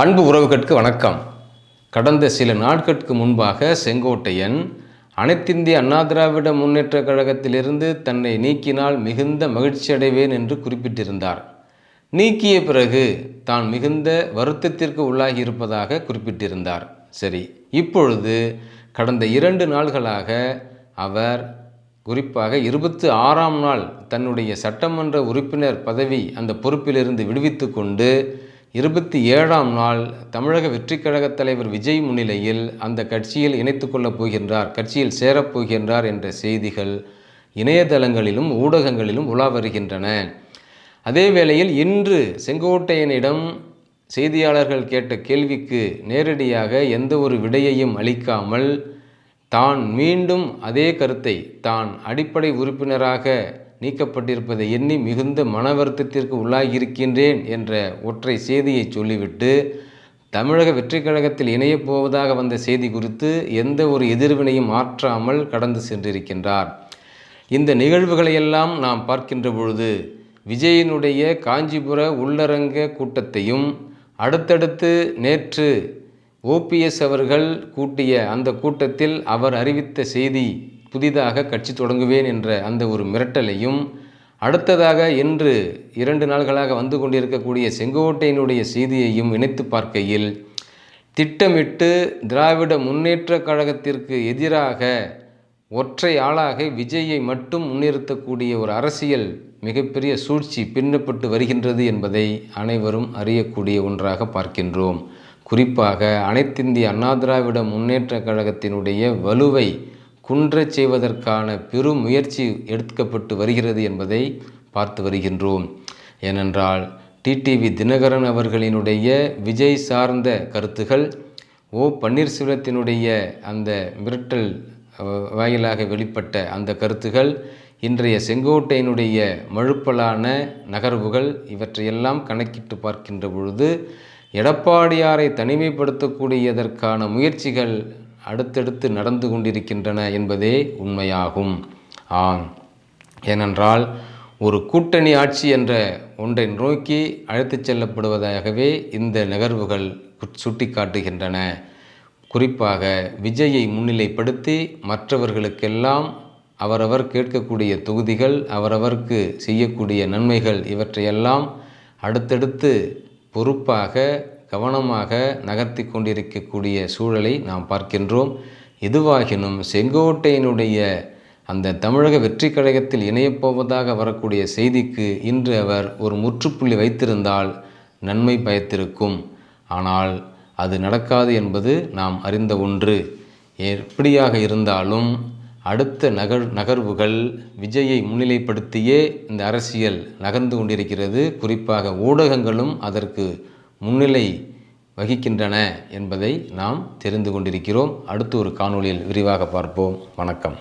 அன்பு உறவுகளுக்கு வணக்கம். கடந்த சில நாட்களுக்கு முன்பாக செங்கோட்டையன் அனைத்திந்திய அண்ணா திராவிட முன்னேற்ற கழகத்திலிருந்து தன்னை நீக்கினால் மிகுந்த மகிழ்ச்சி அடைவேன் என்று குறிப்பிட்டிருந்தார். நீக்கிய பிறகு தான் மிகுந்த வருத்தத்திற்கு உள்ளாகி இருப்பதாக குறிப்பிட்டிருந்தார். சரி இப்பொழுது கடந்த இரண்டு நாள்களாக அவர் குறிப்பாக இருபத்தி ஆறாம் நாள் தன்னுடைய சட்டமன்ற உறுப்பினர் பதவி அந்த பொறுப்பிலிருந்து விடுவித்து கொண்டு இருபத்தி ஏழாம் நாள் தமிழக வெற்றிக் கழக தலைவர் விஜய் முன்னிலையில் அந்த கட்சியில் இணைத்து கொள்ளப் போகின்றார் கட்சியில் சேரப் போகின்றார் என்ற செய்திகள் இணையதளங்களிலும் ஊடகங்களிலும் உலா வருகின்றன. அதே வேளையில் இன்று செங்கோட்டையனிடம் செய்தியாளர்கள் கேட்ட கேள்விக்கு நேரடியாக எந்த ஒரு விடையையும் அளிக்காமல் தான் மீண்டும் அதே கருத்தை தான் அடிப்படை உறுப்பினராக நீக்கப்பட்டிருப்பதை எண்ணி மிகுந்த மன வருத்தத்திற்கு உள்ளாகியிருக்கின்றேன் என்ற ஒற்றை செய்தியை சொல்லிவிட்டு தமிழக வெற்றிக் கழகத்தில் இணையப் போவதாக வந்த செய்தி குறித்து எந்த ஒரு எதிர்வினையும் ஆற்றாமல் கடந்து சென்றிருக்கின்றார். இந்த நிகழ்வுகளையெல்லாம் நாம் பார்க்கின்ற பொழுது விஜயனுடைய காஞ்சிபுர உள்ளரங்க கூட்டத்தையும் அடுத்தடுத்து நேற்று ஓபிஎஸ் அவர்கள் கூட்டிய அந்த கூட்டத்தில் அவர் அறிவித்த செய்தி புதிதாக கட்சி தொடங்குவேன் என்ற அந்த ஒரு மிரட்டலையும் அடுத்ததாக இன்று இரண்டு நாள்களாக வந்து கொண்டிருக்கக்கூடிய செங்கோட்டையினுடைய செய்தியையும் இணைத்து பார்க்கையில் திட்டமிட்டு திராவிட முன்னேற்ற கழகத்திற்கு எதிராக ஒற்றை ஆளாக விஜயை மட்டும் முன்னிறுத்தக்கூடிய ஒரு அரசியல் மிகப்பெரிய சூழ்ச்சி பின்னப்பட்டு வருகின்றது என்பதை அனைவரும் அறியக்கூடிய ஒன்றாக பார்க்கின்றோம். குறிப்பாக அனைத்திந்திய அண்ணா திராவிட முன்னேற்ற கழகத்தினுடைய வலுவை குன்றச் செய்வதற்கான பெரும் முயற்சி எடுக்கப்பட்டு வருகிறது என்பதை பார்த்து வருகின்றோம். ஏனென்றால் டிடிவி தினகரன் அவர்களினுடைய விஜய் சார்ந்த கருத்துகள் ஓ. பன்னீர்செல்வத்தினுடைய அந்த மிரட்டல் வாயிலாக வெளிப்பட்ட அந்த கருத்துகள் இன்றைய செங்கோட்டையினுடைய மழுப்பலான நகர்வுகள் இவற்றையெல்லாம் கணக்கிட்டு பார்க்கின்ற பொழுது எடப்பாடியாரை தனிமைப்படுத்தக்கூடியதற்கான முயற்சிகள் அடுத்தடுத்து நடந்து கொண்டிருக்கின்றன என்பதே உண்மையாகும். ஆம். ஏனென்றால் ஒரு கூட்டணி ஆட்சி என்ற ஒன்றை நோக்கி அழைத்துச் செல்லப்படுவதாகவே இந்த நகர்வுகள் சுட்டிக்காட்டுகின்றன. குறிப்பாக விஜயை முன்னிலைப்படுத்தி மற்றவர்களுக்கெல்லாம் அவரவர் கேட்கக்கூடிய தொகுதிகள் அவரவருக்கு செய்யக்கூடிய நன்மைகள் இவற்றையெல்லாம் அடுத்தடுத்து பொறுப்பாக கவனமாக நகர்த்தி கொண்டிருக்கக்கூடிய சூழலை நாம் பார்க்கின்றோம். எதுவாகினும் செங்கோட்டையினுடைய அந்த தமிழக வெற்றி கழகத்தில் இணையப் போவதாக வரக்கூடிய செய்திக்கு இன்று அவர் ஒரு முற்றுப்புள்ளி வைத்திருந்தால் நன்மை பயத்திருக்கும். ஆனால் அது நடக்காது என்பது நாம் அறிந்த ஒன்று. எப்படியாக இருந்தாலும் அடுத்த நகர் நகர்வுகள் விஜயை முன்னிலைப்படுத்தியே இந்த அரசியல் நகர்ந்து கொண்டிருக்கிறது. குறிப்பாக ஊடகங்களும் அதற்கு முன்னிலை வகிக்கின்றன என்பதை நாம் தெரிந்து கொண்டிருக்கிறோம். அடுத்து ஒரு காணொளியில் விரிவாக பார்ப்போம். வணக்கம்.